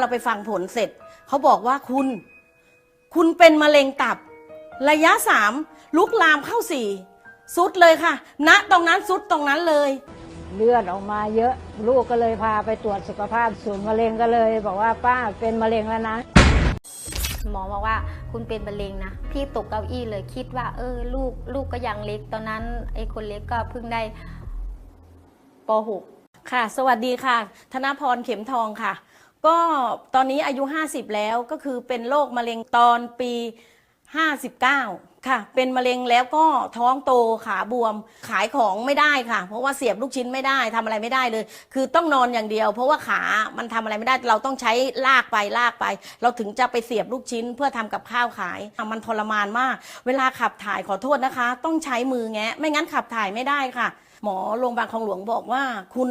เราไปฟังผลเสร็จ เขาบอกว่าคุณ คุณเป็นมะเร็งตับ ระยะสามลุกลามเข้าสี่สุดเลยค่ะ ณตรงนั้นสุดตรงนั้นเลย เลือดออกมาเยอะ ลูกก็เลยพาไปตรวจสุขภาพศูนย์มะเร็งก็เลย บอกว่าป้าเป็นมะเร็งแล้วนะ หมอบอกว่าคุณเป็นมะเร็งนะ พี่ตกเก้าอี้เลยคิดว่า เออ ลูกลูกก็ยังเล็ก ตอนนั้นไอ้คนเล็กก็เพิ่งได้ป .6 ค่ะ สวัสดีค่ะ ธนพรเข็มทองค่ะ ก็ตอนนี้อายุ 50 แล้วก็คือเป็นโรคมะเร็งตอนปี 59 ค่ะ เป็นมะเร็งแล้วก็ท้องโตขาบวมขายของไม่ได้ค่ะ เพราะว่าเสียบลูกชิ้นไม่ได้ทำอะไรไม่ได้เลย คือต้องนอนอย่างเดียว เพราะว่าขามันทำอะไรไม่ได้ เราต้องใช้ลากไปลากไป เราถึงจะไปเสียบลูกชิ้นเพื่อทำกับข้าวขายอะมันทรมานมาก เวลาขับถ่ายขอโทษนะคะ ต้องใช้มือแงะไม่งั้นขับถ่ายไม่ได้ค่ะ หมอโรงพยาบาลคลองหลวงบอกว่าคุณ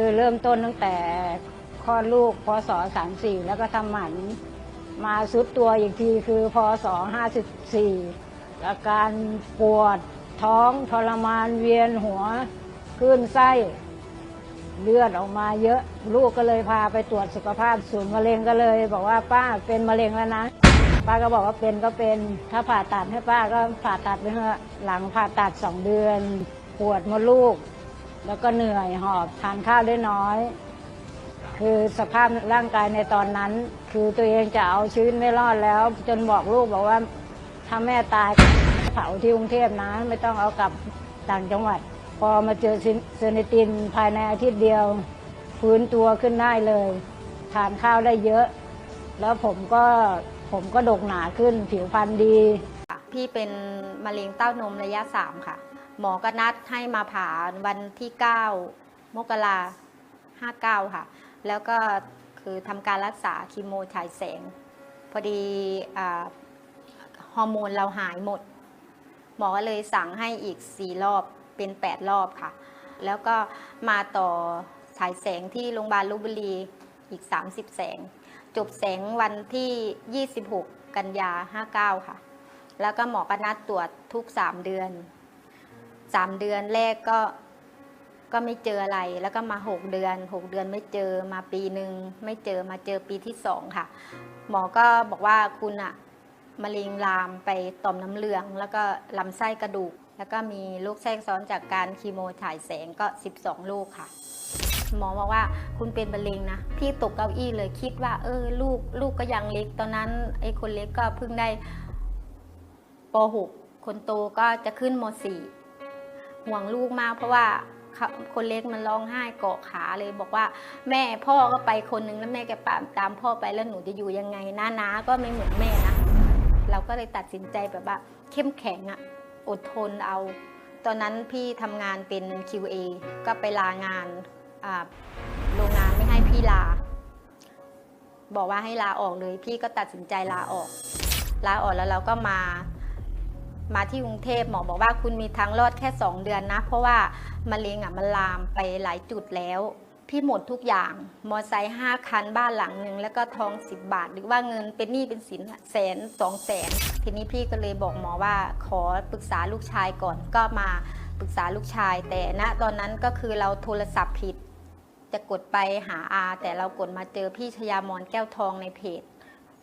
คือเริ่มต้นตั้งแต่คลอดลูกพศ34 แล้วก็ทำหมันมาซุดตัวอีกทีคือพศ54อาการปวดท้องทรมานเวียนหัวขึ้นไส้เลือดออกมาเยอะ ลูกก็เลยพาไปตรวจสุขภาพศูนย์มะเร็งก็เลย บอกว่าป้าเป็นมะเร็งแล้วนะ ป้าก็บอกว่าเป็นก็เป็น ถ้าผ่าตัดให้ป้าก็ผ่าตัดไปเถอะหลังผ่าตัดสองเดือน ปวดมดลูก แล้วก็เหนื่อยหอบทานข้าวได้น้อย คือสภาพร่างกายในตอนนั้น คือตัวเองจะเอาชีวิตไม่รอดแล้ว จนบอกลูกบอกว่าถ้าแม่ตายเผาที่กรุงเทพนะไม่ต้องเอากลับต่างจังหวัด พอมาเจอเซนิตินภายในอาทิตย์เดียวฟื้นตัวขึ้นได้เลยทานข้าวได้เยอะ แล้วผมก็ผมก็ดกหนาขึ้นผิวพรรณดี พี่เป็นมะเร็งเต้านมระยะ 3 ค่ะ หมอก็นัดให้มาผ่าวันที่ 9 มกราห้าเก้าค่ะ แล้วก็คือทำการรักษาคีโมฉายแสง พอดีอฮอร์โมนเราหายหมด หมอก็เลยสั่งให้อีก 4 รอบเป็น 8 รอบค่ะ แล้วก็มาต่อฉายแสงที่โรงพยาบาลลพบุรีอีก 30 แสง จบแสงวันที่ 26 กันยา 59 ค่ะ แล้วก็หมอก็นัดตรวจทุก 3 เดือน 3เดือนแรกก็ก็ไม่เจออะไร แล้วก็มา6เดือน6เดือนไม่เจอมาปีหนึ่งไม่เจอมาเจอปีที่2ค่ะ หมอก็บอกว่าคุณอะมะเร็งลามไปต่อมน้ำเหลือง แล้วก็ลำไส้กระดูก แล้วก็มีลูกแทรกซ้อนจากการคีโมฉายแสงก็ 12 ลูกค่ะ หมอบอกว่าคุณเป็นมะเร็งนะพี่ตกเก้าอี้เลยคิดว่า เออ ลูกลูกก็ยังเล็ก ตอนนั้นไอ้คนเล็กก็เพิ่งได้ป .6 คนโตก็จะขึ้นม .4 ห่วงลูกมาก เพราะว่าเขาคนเล็กมันร้องไห้เกาะขาเลยบอกว่า แม่พ่อก็ไปคนนึงแล้วแม่แกตามตามพ่อไปแล้วหนูจะอยู่ยังไงน้านาก็ไม่เหมือนแม่นะเราก็เลยตัดสินใจแบบว่า เข้มแข็งอะอดทนเอา ตอนนั้นพี่ทำงานเป็น QA ก็ไปลางานอ่าโรงงานไม่ให้พี่ลา บอกว่าให้ลาออกเลย พี่ก็ตัดสินใจลาออก ลาออกแล้วเราก็มา มาที่กรุงเทพหมอบอกว่าคุณมีทางรอดแค่ 2 เดือนนะ เพราะว่ามะเร็งอะมันลามไปหลายจุดแล้ว พี่หมดทุกอย่าง มอไซค์ห้าคันบ้านหลังหนึ่งแล้วก็ทอง 10 บาท หรือว่าเงินเป็นหนี้เป็นสินแสนสองแสนทีนี้พี่ก็เลยบอกหมอว่าขอปรึกษาลูกชายก่อนก็มาปรึกษาลูกชาย แต่ณตอนนั้นก็คือเราโทรศัพท์ผิด จะกดไปหาอาแต่เรากดมาเจอพี่ชยามอนแก้วทองในเพจ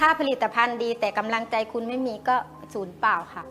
ถ้าผลิตภัณฑ์ดีแต่กำลังใจคุณไม่มีก็ศูนย์เปล่าค่ะ